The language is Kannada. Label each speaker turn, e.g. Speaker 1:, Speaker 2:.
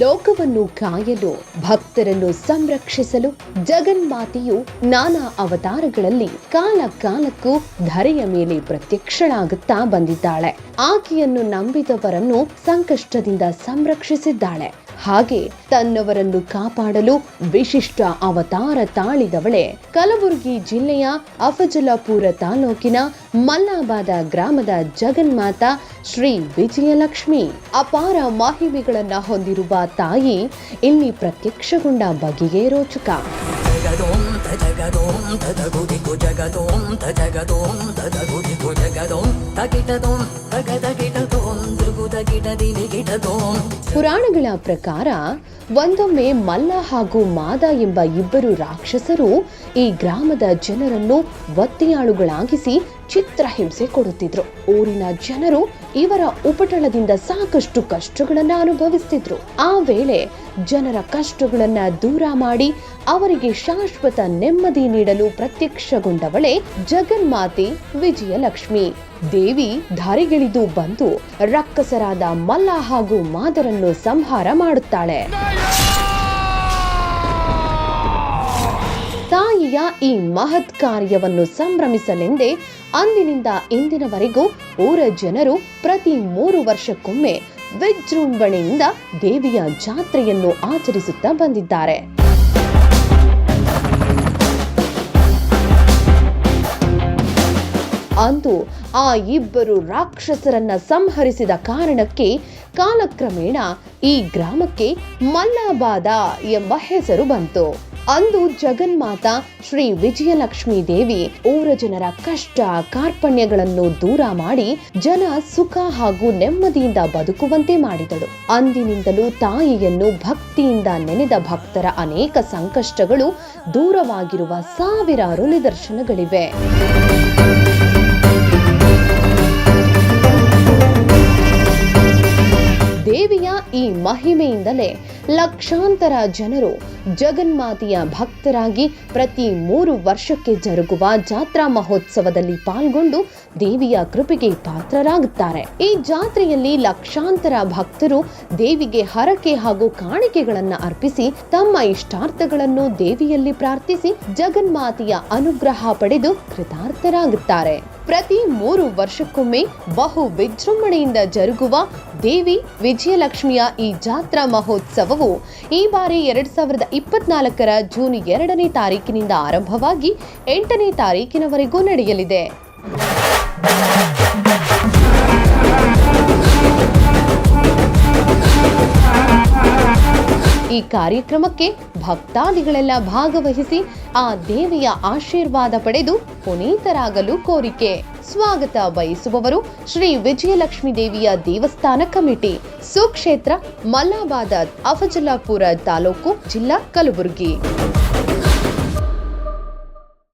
Speaker 1: ಲೋಕವನ್ನು ಕಾಯಲು, ಭಕ್ತರನ್ನು ಸಂರಕ್ಷಿಸಲು ಜಗನ್ಮಾತೆಯು ನಾನಾ ಅವತಾರಗಳಲ್ಲಿ ಕಾಲ ಕಾಲಕ್ಕೂ ಧರೆಯ ಮೇಲೆ ಪ್ರತ್ಯಕ್ಷಳಾಗುತ್ತಾ ಬಂದಿದ್ದಾಳೆ. ಆಕೆಯನ್ನು ನಂಬಿದವರನ್ನು ಸಂಕಷ್ಟದಿಂದ ಸಂರಕ್ಷಿಸಿದ್ದಾಳೆ. ಹಾಗೆ ತನ್ನವರನ್ನು ಕಾಪಾಡಲು ವಿಶಿಷ್ಟ ಅವತಾರ ತಾಳಿದವಳೆ. ಕಲಬುರಗಿ ಜಿಲ್ಲೆಯ ಅಫಜಲಪುರ ತಾಲೂಕಿನ ಮಲ್ಲಾಬಾದ ಗ್ರಾಮದ ಜಗನ್ಮಾತ ಶ್ರೀ ವಿಜಯಲಕ್ಷ್ಮಿ. ಅಪಾರ ಮಾಹಿಮಿಗಳನ್ನ ಹೊಂದಿರುವ ತಾಯಿ ಇಲ್ಲಿ ಪ್ರತ್ಯಕ್ಷಗೊಂಡ ಬಗೆಯೇ ರೋಚಕ.
Speaker 2: ಜಗದೋಂ
Speaker 1: ಪುರಾಣಗಳ ಪ್ರಕಾರ, ಒಂದೊಮ್ಮೆ ಮಲ್ಲ ಹಾಗೂ ಮಾದ ಎಂಬ ಇಬ್ಬರು ರಾಕ್ಷಸರು ಈ ಗ್ರಾಮದ ಜನರನ್ನು ಒತ್ತೆಯಾಳುಗಳಾಗಿಸಿ ಚಿತ್ರಹಿಂಸೆ ಕೊಡುತ್ತಿದ್ರು. ಊರಿನ ಜನರು ಇವರ ಉಪಟಳದಿಂದ ಸಾಕಷ್ಟು ಕಷ್ಟಗಳನ್ನ ಅನುಭವಿಸ್ತಿದ್ರು. ಆ ವೇಳೆ ಜನರ ಕಷ್ಟಗಳನ್ನ ದೂರ ಮಾಡಿ ಅವರಿಗೆ ಶಾಶ್ವತ ನೆಮ್ಮದಿ ನೀಡಲು ಪ್ರತ್ಯಕ್ಷಗೊಂಡವಳೆ ಜಗನ್ಮಾತೆ ವಿಜಯಲಕ್ಷ್ಮಿ. ದೇವಿ ಧರೆಗಿಳಿದು ಬಂದು ರಕ್ಕಸರಾದ ಮಲ್ಲ ಹಾಗೂ ಮಾದರನ್ನು ಸಂಹಾರ ಮಾಡುತ್ತಾಳೆ. ತಾಯಿಯ ಈ ಮಹತ್ ಕಾರ್ಯವನ್ನು ಸಂಭ್ರಮಿಸಲೆಂದೇ ಅಂದಿನಿಂದ ಇಂದಿನವರೆಗೂ ಊರ ಜನರು ಪ್ರತಿ ಮೂರು ವರ್ಷಕ್ಕೊಮ್ಮೆ ವಿಜೃಂಭಣೆಯಿಂದ ದೇವಿಯ ಜಾತ್ರೆಯನ್ನು ಆಚರಿಸುತ್ತಾ ಬಂದಿದ್ದಾರೆ. ಅಂದು ಆ ಇಬ್ಬರು ರಾಕ್ಷಸರನ್ನ ಸಂಹರಿಸಿದ ಕಾರಣಕ್ಕೆ ಕಾಲಕ್ರಮೇಣ ಈ ಗ್ರಾಮಕ್ಕೆ ಮಲ್ಲಾಬಾದ ಎಂಬ ಹೆಸರು ಬಂತು. ಅಂದು ಜಗನ್ಮಾತಾ ಶ್ರೀ ವಿಜಯಲಕ್ಷ್ಮಿ ದೇವಿ ಊರ ಜನರ ಕಷ್ಟ ಕಾರ್ಪಣ್ಯಗಳನ್ನು ದೂರ ಮಾಡಿ ಜನ ಸುಖ ಹಾಗೂ ನೆಮ್ಮದಿಯಿಂದ ಬದುಕುವಂತೆ ಮಾಡಿದಳು. ಅಂದಿನಿಂದಲೂ ತಾಯಿಯನ್ನು ಭಕ್ತಿಯಿಂದ ನೆನೆದ ಭಕ್ತರ ಅನೇಕ ಸಂಕಷ್ಟಗಳು ದೂರವಾಗಿರುವ ಸಾವಿರಾರು ನಿದರ್ಶನಗಳಿವೆ. ದೇವಿಯ ಈ ಮಹಿಮೆಯಿಂದಲೇ ಲಕ್ಷಾಂತರ ಜನರು ಜಗನ್ಮಾತೆಯ ಭಕ್ತರಾಗಿ ಪ್ರತಿ ಮೂರು ವರ್ಷಕ್ಕೆ ಜರುಗುವ ಜಾತ್ರಾ ಮಹೋತ್ಸವದಲ್ಲಿ ಪಾಲ್ಗೊಂಡು ದೇವಿಯ ಕೃಪೆಗೆ ಪಾತ್ರರಾಗುತ್ತಾರೆ. ಈ ಜಾತ್ರೆಯಲ್ಲಿ ಲಕ್ಷಾಂತರ ಭಕ್ತರು ದೇವಿಗೆ ಹರಕೆ ಹಾಗೂ ಕಾಣಿಕೆಗಳನ್ನು ಅರ್ಪಿಸಿ ತಮ್ಮ ಇಷ್ಟಾರ್ಥಗಳನ್ನು ದೇವಿಯಲ್ಲಿ ಪ್ರಾರ್ಥಿಸಿ ಜಗನ್ಮಾತೆಯ ಅನುಗ್ರಹ ಪಡೆದು ಕೃತಾರ್ಥರಾಗುತ್ತಾರೆ. ಪ್ರತಿ ಮೂರು ವರ್ಷಕ್ಕೊಮ್ಮೆ ಬಹು ವಿಜೃಂಭಣೆಯಿಂದ ಜರುಗುವ ದೇವಿ ವಿಜಯಲಕ್ಷ್ಮಿಯ ಈ ಜಾತ್ರಾ ಮಹೋತ್ಸವವು ಈ ಬಾರಿ ಎರಡ್ ಸಾವಿರದ ಇಪ್ಪತ್ನಾಲ್ಕರ ಜೂನ್ ಎರಡನೇ ತಾರೀಕಿನಿಂದ ಆರಂಭವಾಗಿ ಎಂಟನೇ ತಾರೀಕಿನವರೆಗೂ ನಡೆಯಲಿದೆ. ಕಾರ್ಯಕ್ರಮಕ್ಕೆ ಭಕ್ತಾದಿಗಳೆಲ್ಲ ಭಾಗವಹಿಸಿ ಆ ದೇವಿಯ ಆಶೀರ್ವಾದ ಪಡೆದು ಪುನೀತರಾಗಲು ಕೋರಿಕೆ. ಸ್ವಾಗತ ಬಯಸುವವರು ಶ್ರೀ ವಿಜಯಲಕ್ಷ್ಮಿ ದೇವಿಯ ದೇವಸ್ಥಾನ ಕಮಿಟಿ. ಸುಕ್ಷೇತ್ರ ಮಲ್ಲಾಬಾದ, ಅಫಜಲಾಪುರ ತಾಲೂಕು, ಜಿಲ್ಲಾ ಕಲಬುರಗಿ.